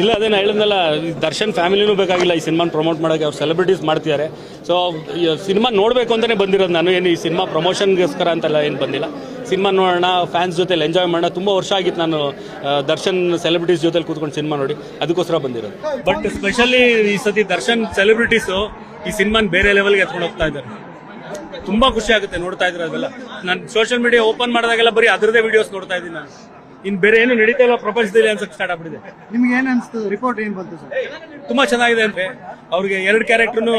ಇಲ್ಲ, ಅದೇ ನಾನು ಹೇಳಿದ್ನಲ್ಲ ದರ್ಶನ್ ಫ್ಯಾಮಿಲಿನೂ ಬೇಕಾಗಿಲ್ಲ, ಈ ಸಿನಿಮಾನ ಪ್ರಮೋಟ್ ಮಾಡೋಕೆ, ಅವ್ರು ಸೆಲೆಬ್ರಿಟೀಸ್ ಮಾಡ್ತಿದ್ದಾರೆ ಸೊ ಸಿನಿಮಾ ನೋಡಬೇಕು ಅಂತಲೇ ಬಂದಿರೋದು ನಾನು, ಏನು ಈ ಸಿನಿಮಾ ಪ್ರಮೋಷನ್ಗೋಸ್ಕರ ಅಂತೆಲ್ಲ ಏನು ಬಂದಿಲ್ಲ. ಸಿನಿಮಾ ನೋಡೋಣ ಫ್ಯಾನ್ಸ್ ಜೊತೆಲಿ ಎಂಜಾಯ್ ಮಾಡೋಣ, ತುಂಬ ವರ್ಷ ಆಗಿತ್ತು ನಾನು ದರ್ಶನ್ ಸೆಲೆಬ್ರಿಟೀಸ್ ಜೊತೆಲಿ ಕೂತ್ಕೊಂಡು ಸಿನಿಮಾ ನೋಡಿ, ಅದಕ್ಕೋಸ್ಕರ ಬಂದಿರೋದು. ಬಟ್ ಸ್ಪೆಷಲಿ ಈ ಸತಿ ದರ್ಶನ್ ಸೆಲೆಬ್ರಿಟೀಸು ಈ ಸಿನಿಮಾನ ಬೇರೆ ಲೆವೆಲ್ಗೆ ಎತ್ಕೊಂಡು ಹೋಗ್ತಾ ಇದ್ದಾರೆ. ತುಂಬಾ ಖುಷಿ ಆಗುತ್ತೆ ನೋಡ್ತಾ ಇದ್ರೆ ಅದೆಲ್ಲ. ನಾನು ಸೋಷಿಯಲ್ ಮೀಡಿಯಾ ಓಪನ್ ಮಾಡಿದಾಗೆಲ್ಲ ಬರೀ ಅದರದೇ ವಿಡಿಯೋಸ್ ನೋಡ್ತಾ ಇದ್ದೀನಿ ನಾನು. ಇನ್ ಬೇರೆ ಏನು ನಡೀತಾ ಇಲ್ಲ ಪ್ರಪಂಚದಲ್ಲಿ ಅನ್ಸಕ್ ಸ್ಟಾರ್ಟ್ ಆಗ್ಬಿಟ್ಟಿದೆ. ನಿಮ್ಗೆ ಏನ್ ಅನ್ಸ್ತು ರಿಪೋರ್ಟ್ ಏನ್ ಬಂತು ಸರ್? ತುಂಬಾ ಚೆನ್ನಾಗಿದೆ ಅಂದ್ರೆ ಅವ್ರಿಗೆ ಎರಡು ಕ್ಯಾರೆಕ್ಟರ್ನು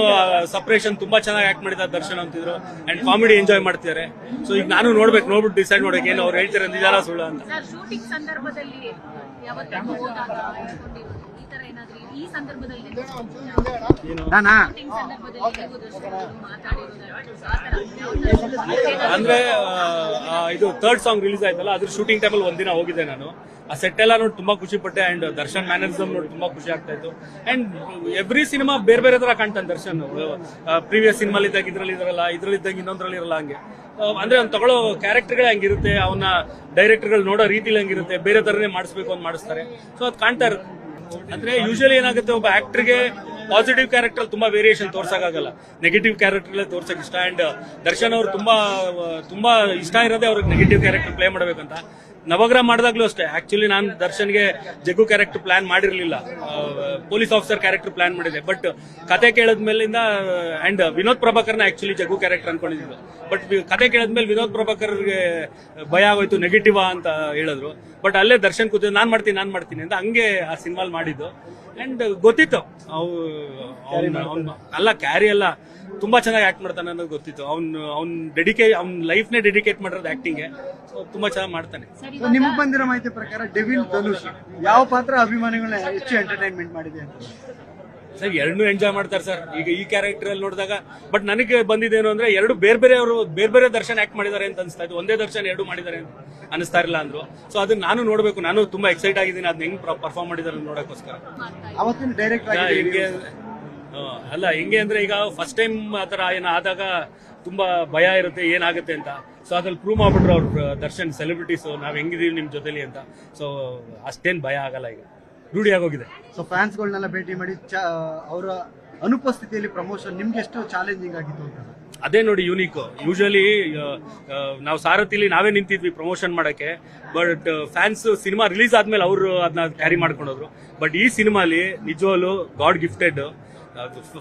ಸಪರೇಷನ್ ತುಂಬಾ ಚೆನ್ನಾಗಿ ಆಕ್ಟ್ ಮಾಡಿದ್ದಾರೆ ದರ್ಶನ್ ಅಂತಿದ್ರು. ಅಂಡ್ ಕಾಮಿಡಿ ಎಂಜಾಯ್ ಮಾಡ್ತಿದ್ದಾರೆ. ಸೊ ಈಗ ನಾನು ನೋಡ್ಬೇಕು ನೋಡ್ಬಿಟ್ಟು ಡಿಸೈಡ್ ಮಾಡೋಕೆ ಏನು ಅವ್ರು ಹೇಳ್ತಾರೆ ನಿಜಾನ ಸುಳ್ಳು ಅಂತ. ಶೂಟಿಂಗ್ ಸಂದರ್ಭದಲ್ಲಿ ಈ ಸಂದರ್ಭದಲ್ಲಿ ಅಂದ್ರೆ ಇದು ಥರ್ಡ್ ಸಾಂಗ್ ರಿಲೀಸ್ ಆಯ್ತಲ್ಲ ಅದ್ರ ಶೂಟಿಂಗ್ ಟೈಮಲ್ಲಿ ಒಂದಿನ ಹೋಗಿದ್ದೆ ನಾನು. ಆ ಸೆಟ್ ಎಲ್ಲ ನೋಡಿ ತುಂಬಾ ಖುಷಿ ಪಟ್ಟೆ ಅಂಡ್ ದರ್ಶನ್ ಮ್ಯಾನರಿಸಮ್ ನೋಡಿ ತುಂಬಾ ಖುಷಿ ಆಗ್ತಾ ಇತ್ತು. ಅಂಡ್ ಎವ್ರಿ ಸಿನಿಮಾ ಬೇರೆ ಬೇರೆ ತರ ಕಾಣ್ತಾನೆ ದರ್ಶನ್. ಪ್ರೀವಿಯಸ್ ಸಿನಿಮಾಲಿ ಇದ್ದಾಗ ಇದ್ರಲ್ಲಿ ಇದ್ರಲ್ಲ ಇದ್ರಲ್ಲಿ ಇದ್ದಾಗ ಇನ್ನೊಂದ್ರಲ್ಲಿ ಇರಲ್ಲ ಹಂಗೆ. ಅಂದ್ರೆ ಅವ್ನು ತಗೊಳ್ಳೋ ಕ್ಯಾರೆಕ್ಟರ್ಗಳೇ ಹಂಗಿರುತ್ತೆ ಅವನ ಡೈರೆಕ್ಟರ್ಗಳು ನೋಡೋ ರೀತಿಲಿ ಹಂಗಿರುತ್ತೆ ಬೇರೆ ತರನೇ ಮಾಡಿಸ್ಬೇಕು ಅಂತ ಮಾಡಿಸ್ತಾರೆ. ಸೊ ಅದು ಕಾಣ್ತಾ ಇರುತ್ತೆ. ಅಂದ್ರೆ ಯೂಶಲಿ ಏನಾಗುತ್ತೆ, ಒಬ್ಬ ಆಕ್ಟರ್ಗೆ ಪಾಸಿಟಿವ್ ಕ್ಯಾರೆಕ್ಟರ್ ತುಂಬಾ ವೇರಿಯೇಷನ್ ತೋರ್ಸಕ್ಕಾಗಲ್ಲ. ನೆಗೆಟಿವ್ ಕ್ಯಾರೆಕ್ಟರ್ ತೋರ್ಸಕ್ ಇಷ್ಟ. ಅಂಡ್ ದರ್ಶನ್ ಅವರು ತುಂಬಾ ತುಂಬಾ ಇಷ್ಟ ಇರೋದೇ ಅವ್ರಿಗೆ ನೆಗೆಟಿವ್ ಕ್ಯಾರೆಕ್ಟರ್ ಪ್ಲೇ ಮಾಡ್ಬೇಕಂತ. ನವಗ್ರಹ ಮಾಡಿದಾಗ್ಲೂ ಅಷ್ಟೇ. ಆಕ್ಚುಲಿ ನಾನು ದರ್ಶನ್ಗೆ ಜಗ್ಗು ಕ್ಯಾರೆಕ್ಟರ್ ಪ್ಲಾನ್ ಮಾಡಿರ್ಲಿಲ್ಲ. ಪೊಲೀಸ್ ಆಫೀಸರ್ ಕ್ಯಾರೆಕ್ಟರ್ ಪ್ಲಾನ್ ಮಾಡಿದೆ. ಬಟ್ ಕತೆ ಕೇಳದ್ಮೇಲಿಂದ ಅಂಡ್ ವಿನೋದ್ ಪ್ರಭಾಕರ್ನ ಆಕ್ಚುಲಿ ಜಗ್ಗು ಕ್ಯಾರೆಕ್ಟರ್ ಅನ್ಕೊಂಡಿದ್ರು ಬಟ್ ಕತೆ ಕೇಳದ್ಮೇಲೆ ವಿನೋದ್ ಪ್ರಭಾಕರ್ಗೆ ಭಯ ಆಗೋಯ್ತು ನೆಗೆಟಿವ್ ಅಂತ ಹೇಳಿದ್ರು. ಬಟ್ ಅಲ್ಲೇ ದರ್ಶನ್ ಕೂತು ನಾನ್ ಮಾಡ್ತೀನಿ ನಾನ್ ಮಾಡ್ತೀನಿ ಅಂತ ಹಂಗೆ ಆ ಸಿನಿಮಾಲ್ ಮಾಡಿದ್ದು. ಅಂಡ್ ಗೊತ್ತಿತ್ತು. ಅವು ಅಲ್ಲ ಕ್ಯಾರಿ ಅಲ್ಲ. ತುಂಬಾ ಚೆನ್ನಾಗಿ ಆಕ್ಟ್ ಮಾಡ್ತಾನೆ ಅನ್ನೋದು ಗೊತ್ತಿತ್ತು. ಅವ್ನು ಅವ್ನ ಡೆಡಿಕೇ ಅವ್ನ ಲೈಫ್ನೇ ಡೆಡಿಕೇಟ್ ಮಾಡಿರೋದು ಆಕ್ಟಿಂಗ್ಗೆ ತುಂಬಾ ಚೆನ್ನಾಗಿ ಮಾಡ್ತಾನೆ. ನಿಮಗ್ ಬಂದಿರೋ ಮಾಹಿತಿ ಪ್ರಕಾರ ಡೆವಿಲ್ ಧನುಷ್ ಯಾವ ಪಾತ್ರ ಅಭಿಮಾನಿಗಳನ್ನ ಹೆಚ್ಚು ಎಂಟರ್ಟೈನ್ಮೆಂಟ್ ಮಾಡಿದೆ ಅಂತ? ಸರ್ ಎರಡನ್ನೂ ಎಂಜಾಯ್ ಮಾಡ್ತಾರೆ ಸರ್. ಈಗ ಈ ಕ್ಯಾರೆಕ್ಟರ್ ಅಲ್ಲಿ ನೋಡಿದಾಗ ಬಟ್ ನನಗೆ ಬಂದಿದ್ದೇನು ಅಂದ್ರೆ ಎರಡು ಬೇರೆ ಬೇರೆ ಅವರು ಬೇರೆ ಬೇರೆ ದರ್ಶನ್ ಆಕ್ಟ್ ಮಾಡಿದ್ದಾರೆ ಅಂತ ಅನಿಸ್ತಾ ಇತ್ತು. ಒಂದೇ ದರ್ಶನ್ ಎರಡು ಮಾಡಿದ್ದಾರೆ ಅಂತ ಅನಿಸ್ತಾ ಇಲ್ಲ ಅಂದ್ರು. ಸೊ ಅದನ್ನ ನಾನು ನೋಡಬೇಕು. ನಾನು ತುಂಬಾ ಎಕ್ಸೈಟ್ ಆಗಿದ್ದೀನಿ. ಅದನ್ನ ಹೆಂಗ್ ಪರ್ಫಾರ್ಮ್ ಮಾಡಿದ್ದಾರೆ ನೋಡೋಕ್ಕೋಸ್ಕರ ಅಲ್ಲ ಹೆಂಗೆ ಅಂದ್ರೆ ಈಗ ಫಸ್ಟ್ ಟೈಮ್ ಆತರ ಏನೋ ಆದಾಗ ತುಂಬಾ ಭಯ ಇರುತ್ತೆ ಏನಾಗುತ್ತೆ ಅಂತ. ಸೊ ಅದ್ರಲ್ಲಿ ಪ್ರೂವ್ ಮಾಡ್ಬಿಟ್ರು ಅವ್ರ ದರ್ಶನ್ ಸೆಲೆಬ್ರಿಟೀಸ್ ನಾವ್ ಹೆಂಗಿದೀವಿ ನಿಮ್ ಜೊತೆಲಿ ಅಂತ. ಸೊ ಅಷ್ಟೇನ್ ಭಯ ಆಗಲ್ಲ ಈಗ. ರೂಢಿ ಆಗೋಗಿದೆ. ಸೊ ಫ್ಯಾನ್ಸ್ಗಳನ್ನೆಲ್ಲ ಭೇಟಿ ಮಾಡಿ ಅವರ ಅನುಪಸ್ಥಿತಿಯಲ್ಲಿ ಪ್ರಮೋಷನ್ ನಿಮ್ಗೆ ಎಷ್ಟು ಚಾಲೆಂಜಿಂಗ್ ಆಗಿತ್ತು ಅಂತ. ಅದೇ ನೋಡಿ ಯೂನಿಕ್ ಯೂಶಲಿ ನಾವು ಸಾರಥಿಲಿ ನಾವೇ ನಿಂತಿದ್ವಿ ಪ್ರಮೋಷನ್ ಮಾಡಕ್ಕೆ ಬಟ್ ಫ್ಯಾನ್ಸ್ ಸಿನಿಮಾ ರಿಲೀಸ್ ಆದ್ಮೇಲೆ ಅವರು ಅದನ್ನ ಕ್ಯಾರಿ ಮಾಡ್ಕೊಂಡೋದ್ರು. ಬಟ್ ಈ ಸಿನಿಮಾಲಿ ನಿಜವಾಗ್ಲು ಗಾಡ್ ಗಿಫ್ಟೆಡ್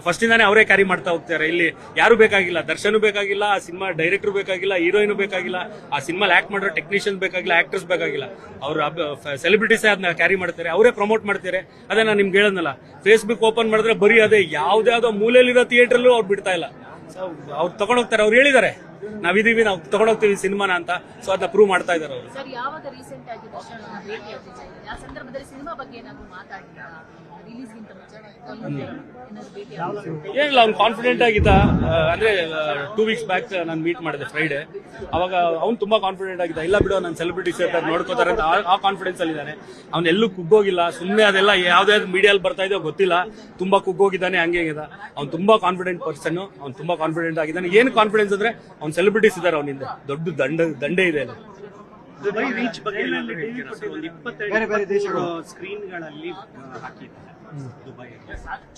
ಫಸ್ಟ್ ಇಂದಾನೆ ಅವರೇ ಕ್ಯಾರಿ ಮಾಡ್ತಾ ಹೋಗ್ತಾರೆ. ಇಲ್ಲಿ ಯಾರು ಬೇಕಾಗಿಲ್ಲ? ದರ್ಶನ್ ಬೇಕಾಗಿಲ್ಲ, ಆ ಸಿನಿಮಾ ಡೈರೆಕ್ಟರ್ ಬೇಕಾಗಿಲ್ಲ ಹೀರೋಯಿನ್ ಬೇಕಾಗಿಲ್ಲ, ಆ ಸಿನಿಮಾ ಆಕ್ಟ್ ಮಾಡೋ ಟೆಕ್ನಿಷಿಯನ್ ಬೇಕಾಗಿಲ್ಲ ಆಕ್ಟರ್ಸ್ ಬೇಕಾಗಿಲ್ಲ. ಅವ್ರ ಸೆಲೆಬ್ರಿಟೀಸೇ ಅದನ್ನ ಕ್ಯಾರಿ ಮಾಡ್ತಾರೆ. ಅವರೇ ಪ್ರಮೋಟ್ ಮಾಡ್ತಾರೆ. ಅದೇ ನಾನು ನಿಮ್ಗೆ ಹೇಳೋದಲ್ಲ ಫೇಸ್ಬುಕ್ ಓಪನ್ ಮಾಡಿದ್ರೆ ಬರೀ ಅದೇ ಯಾವ್ದಾವ್ದೋ ಮೂಲೆಯಲ್ಲಿರೋ ಥಿಯೇಟ್ರಲ್ಲೂ ಅವ್ರು ಬಿಡ್ತಾ ಇಲ್ಲ. ಅವ್ರು ತಗೊಂಡೋಗ್ತಾರೆ ಅವ್ರು ಹೇಳಿದ್ದಾರೆ, ನಾವಿದೀವಿ, ನಾವು ತಗೊಂಡೋಗ್ತೀವಿ ಸಿನಿಮಾನ ಅಂತ. ಸೊ ಅದನ್ನ ಪ್ರೂವ್ ಮಾಡ್ತಾ ಇದ್ದಾರೆ ಅವರು. ಏನಿಲ್ಲ, ಅವ್ನು ಕಾನ್ಫಿಡೆಂಟ್ ಆಗಿದ್ದ. ಅಂದ್ರೆ ಟೂ ವೀಕ್ಸ್ ಬ್ಯಾಕ್ ನಾನು ಮೀಟ್ ಮಾಡಿದೆ ಫ್ರೈಡೆ ಅವಾಗ ಅವ್ನು ತುಂಬಾ ಕಾನ್ಫಿಡೆಂಟ್ ಆಗಿದ್ದ. ಇಲ್ಲ ಬಿಡು ನನ್ನ ಸೆಲೆಬ್ರಿಟೀಸ್ ಇರ್ತಾರೆ ನೋಡ್ಕೋತಾರೆ ಅಂತ ಆ- ಕಾನ್ಫಿಡೆನ್ಸ್ ಅಲ್ಲಿ ಇದ್ದಾನೆ. ಅವ್ನು ಎಲ್ಲೂ ಕುಗ್ಗೋಗಿಲ್ಲ. ಸುಮ್ಮನೆ ಅದೆಲ್ಲ ಯಾವ್ದಾದ್ರು ಮೀಡಿಯಲ್ಲಿ ಬರ್ತಾ ಇದೆಯೋ ಗೊತ್ತಿಲ್ಲ. ತುಂಬಾ ಕುಗ್ಗೋಗಿದ್ದಾನೆ, ಹಂಗೆ ಇದೆ ಅವ್ನು ತುಂಬಾ ಕಾನ್ಫಿಡೆಂಟ್ ಪರ್ಸನ್ ಅವ್ನು ತುಂಬಾ ಕಾನ್ಫಿಡೆಂಟ್ ಆಗಿದ್ದಾನೆ. ಏನು ಕಾನ್ಫಿಡೆನ್ಸ್ ಅಂದ್ರೆ, ಅವ್ನು ಸೆಲೆಬ್ರಿಟೀಸ್ ಇದ್ದಾರೆ ಅವನಿಂದ. ದೊಡ್ಡ ದಂಡ, ದಂಡೆ ಇದೆ ದುಬೈ ರೀಚ್ ಬಗ್ಗೆ ಏನಾದ್ರು ಹೇಳ್ತೀರಾ ಸರ್ ಒಂದು ಇಪ್ಪತ್ತೆರಡು. ಸ್ಕ್ರೀನ್ಗಳಲ್ಲಿ ಹಾಕಿದ್ದಾರೆ. ದುಬೈ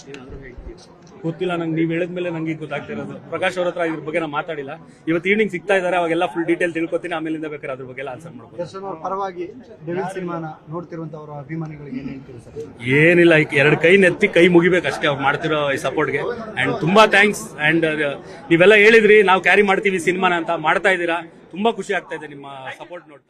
ಏನಾದ್ರು ಹೇಳ್ತೀರಾ? ಗೊತ್ತಿಲ್ಲ ನಂಗೆ ನೀವು ಹೇಳಿದ್ಮೇಲೆ ನಂಗೆ ಗೊತ್ತಾಗ್ತಿರೋದು. ಪ್ರಕಾಶ್ ಅವ್ರ ಹತ್ರ ಇದ್ರ ಬಗ್ಗೆ ನಾನು ಮಾತಾಡಿಲ್ಲ. ಇವತ್ತು ಈವ್ನಿಂಗ್ ಸಿಗ್ತಾ ಇದ್ದಾರೆ ಅವಾಗೆಲ್ಲ ಫುಲ್ ಡೀಟೇಲ್ ತಿಳ್ಕೊತೀನಿ ಆಮೇಲಿಂದ ಬೇಕಾದ್ರೆ ಅದ್ರ ಬಗ್ಗೆ ಎಲ್ಲ ಆನ್ಸರ್ ಮಾಡ್ಬೋದು. ದರ್ಶನ್ ಅವ್ರ ಪರವಾಗಿ ಡೆವಿಲ್ ಸಿನಿಮಾನ ನೋಡ್ತಿರುವಂತ ಅವರ ಅಭಿಮಾನಿಗಳಿಗೆ ಏನ್ ಹೇಳ್ತೀರಿ ಸರ್? ಏನಿಲ್ಲ ಈಗ ಎರಡು ಕೈ ನೆತ್ತಿ ಕೈ ಮುಗಿಬೇಕು ಅಷ್ಟೇ ಅವ್ರು ಮಾಡ್ತಿರೋ ಈ ಸಪೋರ್ಟ್ಗೆ ಅಂಡ್ ತುಂಬಾ ಥ್ಯಾಂಕ್ಸ್ ಅಂಡ್ ನೀವೆಲ್ಲ ಹೇಳಿದ್ರಿ ನಾವು ಕ್ಯಾರಿ ಮಾಡ್ತೀವಿ ಸಿನಿಮಾನ ಅಂತ. ಮಾಡ್ತಾ ಇದ್ದೀರಾ. ತುಂಬಾ ಖುಷಿ ಆಗ್ತಾ ಇದೆ ನಿಮ್ಮ ಸಪೋರ್ಟ್ ನೋಡ್ತಾ.